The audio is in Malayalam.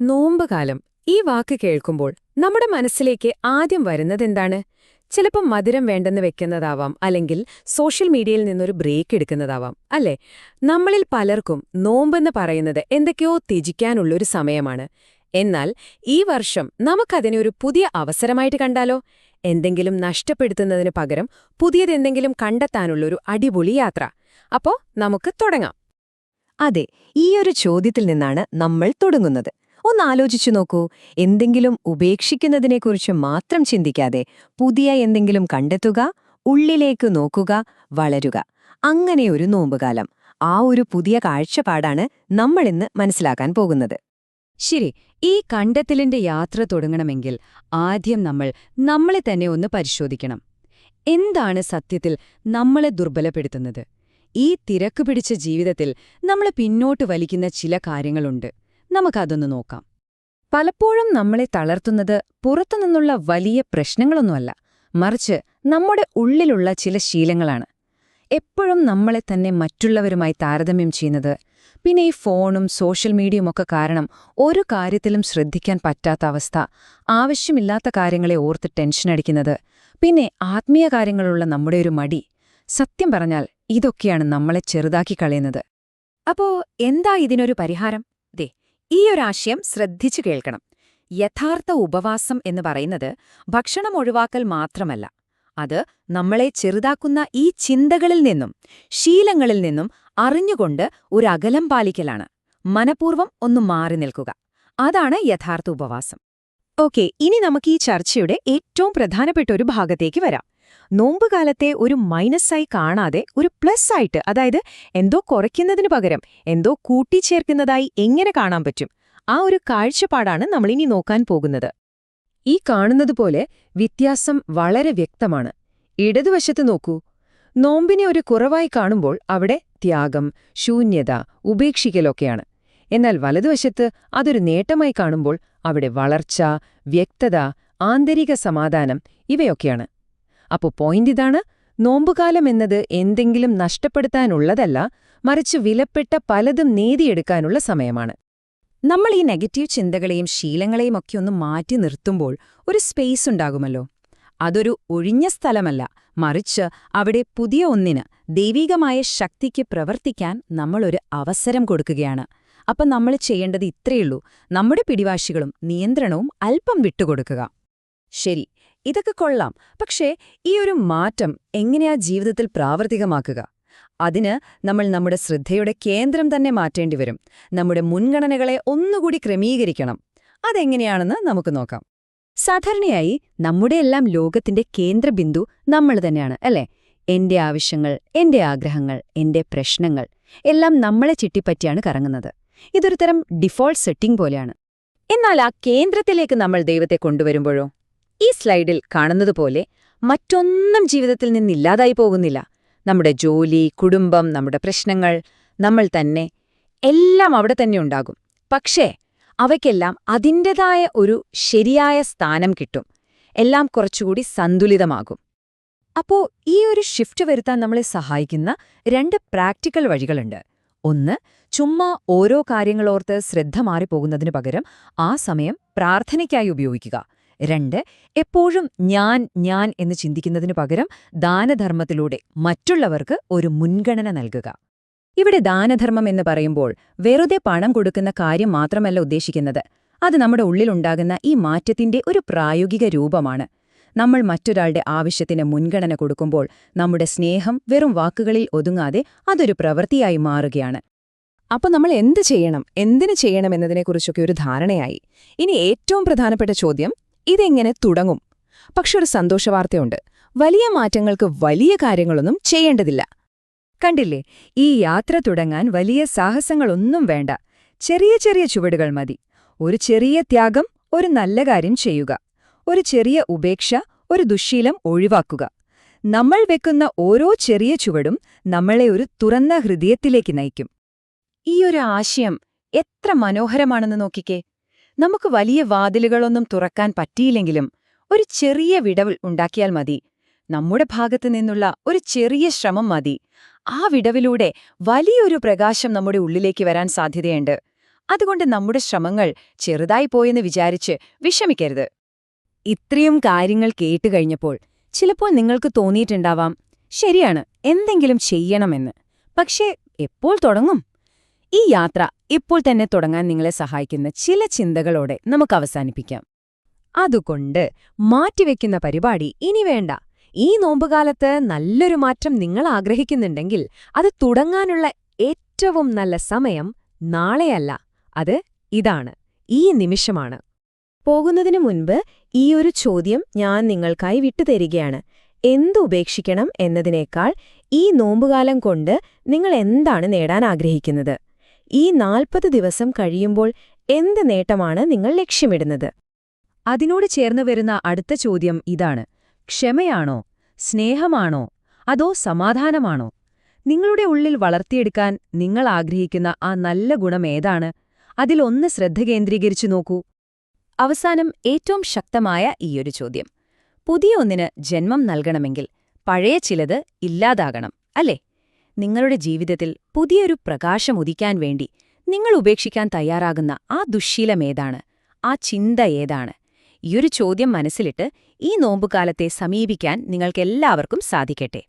നോമ്പുകാലം. ഈ വാക്ക് കേൾക്കുമ്പോൾ നമ്മുടെ മനസ്സിലേക്ക് ആദ്യം വരുന്നത് എന്താണ്? ചിലപ്പം മധുരം വേണ്ടെന്ന് വെക്കുന്നതാവാം അല്ലെങ്കിൽ സോഷ്യൽ മീഡിയയിൽ നിന്നൊരു ബ്രേക്ക് എടുക്കുന്നതാവാം അല്ലേ? നമ്മളിൽ പലർക്കും നോമ്പെന്ന് പറയുന്നത് എന്തൊക്കെയോ ത്യജിക്കാനുള്ളൊരു സമയമാണ്. എന്നാൽ ഈ വർഷം നമുക്കതിനെ ഒരു പുതിയ അവസരമായിട്ട് കണ്ടാലോ? എന്തെങ്കിലും നഷ്ടപ്പെടുത്തുന്നതിന് പകരം പുതിയതെന്തെങ്കിലും കണ്ടെത്താനുള്ളൊരു അടിപൊളി യാത്ര. അപ്പോ നമുക്ക് തുടങ്ങാം. അതെ ഈയൊരു ചോദ്യത്തിൽ നിന്നാണ് നമ്മൾ തുടങ്ങുന്നത്. ഒന്ന് ആലോചിച്ചു നോക്കൂ. എന്തെങ്കിലും ഉപേക്ഷിക്കുന്നതിനെക്കുറിച്ച് മാത്രം ചിന്തിക്കാതെ പുതിയ എന്തെങ്കിലും കണ്ടെത്തുക ഉള്ളിലേക്ക് നോക്കുക വളരുക. അങ്ങനെ ഒരു നോമ്പുകാലം. ആ ഒരു പുതിയ കാഴ്ചപ്പാടാണ് നമ്മളിന്ന് മനസ്സിലാക്കാൻ പോകുന്നത്. ശരി ഈ കണ്ടെത്തലിന്റെ യാത്ര തുടങ്ങണമെങ്കിൽ ആദ്യം നമ്മൾ നമ്മളെ തന്നെ ഒന്ന് പരിശോധിക്കണം. എന്താണ് സത്യത്തിൽ നമ്മളെ ദുർബലപ്പെടുത്തുന്നത്? ഈ തിരക്ക് പിടിച്ച ജീവിതത്തിൽ നമ്മളെ പിന്നോട്ട് വലിക്കുന്ന ചില കാര്യങ്ങളുണ്ട്. നമുക്കതൊന്ന് നോക്കാം. പലപ്പോഴും നമ്മളെ തളർത്തുന്നത് പുറത്തുനിന്നുള്ള വലിയ പ്രശ്നങ്ങളൊന്നുമല്ല മറിച്ച് നമ്മുടെ ഉള്ളിലുള്ള ചില ശീലങ്ങളാണ്. എപ്പോഴും നമ്മളെ തന്നെ മറ്റുള്ളവരുമായി താരതമ്യം ചെയ്യുന്നത് പിന്നെ ഈ ഫോണും സോഷ്യൽ മീഡിയയുമൊക്കെ കാരണം ഒരു കാര്യത്തിലും ശ്രദ്ധിക്കാൻ പറ്റാത്ത അവസ്ഥ ആവശ്യമില്ലാത്ത കാര്യങ്ങളെ ഓർത്ത് ടെൻഷൻ ടെൻഷനടിക്കുന്നത് പിന്നെ ആത്മീയ കാര്യങ്ങളുള്ള നമ്മുടെ ഒരു മടി. സത്യം പറഞ്ഞാൽ ഇതൊക്കെയാണ് നമ്മളെ ചെറുതാക്കി കളയുന്നത്. അപ്പോ എന്താ ഇതിനൊരു പരിഹാരം? ദേ ഈ ഒരാശയം ശ്രദ്ധിച്ചു കേൾക്കണം. യഥാർത്ഥ ഉപവാസം എന്ന് പറയുന്നത് ഭക്ഷണം ഒഴിവാക്കൽ മാത്രമല്ല. അത് നമ്മളെ ചെറുതാക്കുന്ന ഈ ചിന്തകളിൽ നിന്നും ശീലങ്ങളിൽ നിന്നും അറിഞ്ഞുകൊണ്ട് ഒരു അകലം പാലിക്കലാണ്. മനപൂർവം ഒന്ന് മാറി നിൽക്കുക. അതാണ് യഥാർത്ഥ ഉപവാസം. ഓക്കെ ഇനി നമുക്ക് ഈ ചർച്ചയുടെ ഏറ്റവും പ്രധാനപ്പെട്ട ഒരു ഭാഗത്തേക്ക് വരാം. നോമ്പുകാലത്തെ ഒരു മൈനസായി കാണാതെ ഒരു പ്ലസ് ആയിട്ട് അതായത് എന്തോ കുറയ്ക്കുന്നതിനു പകരം എന്തോ കൂട്ടിച്ചേർക്കുന്നതായി എങ്ങനെ കാണാൻ പറ്റും? ആ ഒരു കാഴ്ചപ്പാടാണ് നമ്മളിനി നോക്കാൻ പോകുന്നത്. ഈ കാണുന്നതുപോലെ വ്യത്യാസം വളരെ വ്യക്തമാണ്. ഇടതുവശത്ത് നോക്കൂ. നോമ്പിനെ ഒരു കുറവായി കാണുമ്പോൾ അവിടെ ത്യാഗം ശൂന്യത ഉപേക്ഷിക്കലൊക്കെയാണ്. എന്നാൽ വലതുവശത്ത് അതൊരു നേട്ടമായി കാണുമ്പോൾ അവിടെ വളർച്ച വ്യക്തത ആന്തരിക സമാധാനം ഇവയൊക്കെയാണ്. അപ്പോ പോയിന്റ് ഇതാണ്. നോമ്പുകാലം എന്നത് എന്തെങ്കിലും നഷ്ടപ്പെടുത്താനുള്ളതല്ല മറിച്ച് വിലപ്പെട്ട പലതും നേടിയെടുക്കാനുള്ള സമയമാണ്. നമ്മൾ ഈ നെഗറ്റീവ് ചിന്തകളെയും ശീലങ്ങളെയും ഒക്കെ ഒന്ന് മാറ്റി നിർത്തുമ്പോൾ ഒരു സ്പേസ് ഉണ്ടാകുമല്ലോ. അതൊരു ഒഴിഞ്ഞ സ്ഥലമല്ല മറിച്ച് അവിടെ പുതിയ ഒന്നിന് ദൈവികമായ ശക്തിക്ക് പ്രവർത്തിക്കാൻ നമ്മളൊരു അവസരം കൊടുക്കുകയാണ്. അപ്പം നമ്മൾ ചെയ്യേണ്ടത് ഇത്രയുള്ളൂ നമ്മുടെ പിടിവാശികളും നിയന്ത്രണവും അല്പം വിട്ടുകൊടുക്കുക. ശരി ഇതൊക്കെ കൊള്ളാം. പക്ഷേ ഈ ഒരു മാറ്റം എങ്ങനെയാ ജീവിതത്തിൽ പ്രാവർത്തികമാക്കുക? അതിന് നമ്മൾ നമ്മുടെ ശ്രദ്ധയുടെ കേന്ദ്രം തന്നെ മാറ്റേണ്ടി വരും. നമ്മുടെ മുൻഗണനകളെ ഒന്നുകൂടി ക്രമീകരിക്കണം. അതെങ്ങനെയാണെന്ന് നമുക്ക് നോക്കാം. സാധാരണയായി നമ്മുടെ എല്ലാം ലോകത്തിന്റെ കേന്ദ്രബിന്ദു നമ്മൾ തന്നെയാണ് അല്ലേ? എന്റെ ആവശ്യങ്ങൾ എന്റെ ആഗ്രഹങ്ങൾ എന്റെ പ്രശ്നങ്ങൾ എല്ലാം നമ്മളെ ചുറ്റിപ്പറ്റിയാണ് കറങ്ങുന്നത്. ഇതൊരു തരം ഡിഫോൾട്ട് സെറ്റിംഗ് പോലെയാണ്. എന്നാൽ ആ കേന്ദ്രത്തിലേക്ക് നമ്മൾ ദൈവത്തെ കൊണ്ടുവരുമ്പോഴോ? ഈ സ്ലൈഡിൽ കാണുന്നതുപോലെ മറ്റൊന്നും ജീവിതത്തിൽ നിന്നില്ലാതായി പോകുന്നില്ല. നമ്മുടെ ജോലി കുടുംബം നമ്മുടെ പ്രശ്നങ്ങൾ നമ്മൾ തന്നെ എല്ലാം അവിടെ തന്നെ ഉണ്ടാകും. പക്ഷേ അവയ്ക്കെല്ലാം അതിന്റെതായ ഒരു ശരിയായ സ്ഥാനം കിട്ടും. എല്ലാം കുറച്ചുകൂടി സന്തുലിതമാകും. അപ്പോൾ ഈ ഒരു ഷിഫ്റ്റ് വരുത്താൻ നമ്മളെ സഹായിക്കുന്ന രണ്ട് പ്രാക്ടിക്കൽ വഴികളുണ്ട്. ഒന്ന് ചുമ്മാ ഓരോ കാര്യങ്ങളോർത്ത് ശ്രദ്ധ മാറിപ്പോകുന്നതിനു പകരം ആ സമയം പ്രാർത്ഥനയ്ക്കായി ഉപയോഗിക്കുക. രണ്ട് എപ്പോഴും ഞാൻ ഞാൻ എന്ന് ചിന്തിക്കുന്നതിനു പകരം ദാനധർമ്മത്തിലൂടെ മറ്റുള്ളവർക്ക് ഒരു മുൻഗണന നൽകുക. ഇവിടെ ദാനധർമ്മം എന്ന് പറയുമ്പോൾ വെറുതെ പണം കൊടുക്കുന്ന കാര്യം മാത്രമല്ല ഉദ്ദേശിക്കുന്നത്. അത് നമ്മുടെ ഉള്ളിലുണ്ടാകുന്ന ഈ മാറ്റത്തിന്റെ ഒരു പ്രായോഗിക രൂപമാണ്. നമ്മൾ മറ്റൊരാളുടെ ആവശ്യത്തിന് മുൻഗണന കൊടുക്കുമ്പോൾ നമ്മുടെ സ്നേഹം വെറും വാക്കുകളിൽ ഒതുങ്ങാതെ അതൊരു പ്രവൃത്തിയായി മാറുകയാണ്. അപ്പോൾ നമ്മൾ എന്ത് ചെയ്യണം? എന്തിനു ചെയ്യണം എന്നതിനെക്കുറിച്ചൊക്കെ ഒരു ധാരണയായി. ഇനി ഏറ്റവും പ്രധാനപ്പെട്ട ചോദ്യം ഇതെങ്ങനെ തുടങ്ങും? പക്ഷെ ഒരു സന്തോഷവാർത്തയുണ്ട്. വലിയ മാറ്റങ്ങൾക്ക് വലിയ കാര്യങ്ങളൊന്നും ചെയ്യേണ്ടതില്ല. കണ്ടില്ലേ? ഈ യാത്ര തുടങ്ങാൻ വലിയ സാഹസങ്ങളൊന്നും വേണ്ട. ചെറിയ ചെറിയ ചുവടുകൾ മതി. ഒരു ചെറിയ ത്യാഗം ഒരു നല്ല കാര്യം ചെയ്യുക. ഒരു ചെറിയ ഉപേക്ഷ ഒരു ദുശ്ശീലം ഒഴിവാക്കുക. നമ്മൾ വെക്കുന്ന ഓരോ ചെറിയ ചുവടും നമ്മളെ ഒരു തുറന്ന ഹൃദയത്തിലേക്ക് നയിക്കും. ഈ ഒരു ആശയം എത്ര മനോഹരമാണെന്ന് നോക്കിക്കേ. നമുക്ക് വലിയ വാതിലുകളൊന്നും തുറക്കാൻ പറ്റിയില്ലെങ്കിലും ഒരു ചെറിയ വിടവ് ഉണ്ടാക്കിയാൽ മതി. നമ്മുടെ ഭാഗത്തു നിന്നുള്ള ഒരു ചെറിയ ശ്രമം മതി. ആ വിടവിലൂടെ വലിയൊരു പ്രകാശം നമ്മുടെ ഉള്ളിലേക്ക് വരാൻ സാധ്യതയുണ്ട്. അതുകൊണ്ട് നമ്മുടെ ശ്രമങ്ങൾ ചെറുതായി പോയെന്ന് വിചാരിച്ച് വിഷമിക്കരുത്. ഇത്രയും കാര്യങ്ങൾ കേട്ടുകഴിഞ്ഞപ്പോൾ ചിലപ്പോൾ നിങ്ങൾക്ക് തോന്നിയിട്ടുണ്ടാവാം ശരിയാണ് എന്തെങ്കിലും ചെയ്യണമെന്ന്. പക്ഷേ എപ്പോൾ തുടങ്ങും? ഈ യാത്ര ഇപ്പോൾ തന്നെ തുടങ്ങാൻ നിങ്ങളെ സഹായിക്കുന്ന ചില ചിന്തകളോടെ നമുക്ക് അവസാനിപ്പിക്കാം. അതുകൊണ്ട് മാറ്റിവെക്കുന്ന പരിപാടി ഇനി വേണ്ട. ഈ നോമ്പുകാലത്ത് നല്ലൊരു മാറ്റം നിങ്ങൾ ആഗ്രഹിക്കുന്നുണ്ടെങ്കിൽ അത് തുടങ്ങാനുള്ള ഏറ്റവും നല്ല സമയം നാളെയല്ല. അത് ഇതാണ്. ഈ നിമിഷമാണ്. പോകുന്നതിനു മുൻപ് ഈ ഒരു ചോദ്യം ഞാൻ നിങ്ങൾക്കായി വിട്ടുതരികയാണ്. എന്തുപേക്ഷിക്കണം എന്നതിനേക്കാൾ ഈ നോമ്പുകാലം കൊണ്ട് നിങ്ങൾ എന്താണ് നേടാൻ ആഗ്രഹിക്കുന്നത്? ഈ നാൽപ്പത് ദിവസം കഴിയുമ്പോൾ എന്ത് നേട്ടമാണ് നിങ്ങൾ ലക്ഷ്യമിടുന്നത്? അതിനോട് ചേർന്ന് വരുന്ന അടുത്ത ചോദ്യം ഇതാണ്. ക്ഷമയാണോ? സ്നേഹമാണോ? അതോ സമാധാനമാണോ? നിങ്ങളുടെ ഉള്ളിൽ വളർത്തിയെടുക്കാൻ നിങ്ങൾ ആഗ്രഹിക്കുന്ന ആ നല്ല ഗുണം ഏതാണ്? അതിലൊന്ന് ശ്രദ്ധ കേന്ദ്രീകരിച്ചു നോക്കൂ. അവസാനം ഏറ്റവും ശക്തമായ ഈയൊരു ചോദ്യം. പുതിയ ഒന്നിന് ജന്മം നൽകണമെങ്കിൽ പഴയ ചിലത് ഇല്ലാതാകണം അല്ലേ? നിങ്ങളുടെ ജീവിതത്തിൽ പുതിയൊരു പ്രകാശം ഉദിക്കാൻ വേണ്ടി നിങ്ങൾ ഉപേക്ഷിക്കാൻ തയ്യാറാകുന്ന ആ ദുശ്ശീലമേതാണ് ആ ചിന്ത ഏതാണ്? ഈയൊരു ചോദ്യം മനസ്സിലിട്ട് ഈ നോമ്പുകാലത്തെ സമീപിക്കാൻ നിങ്ങൾക്കെല്ലാവർക്കും സാധിക്കട്ടെ.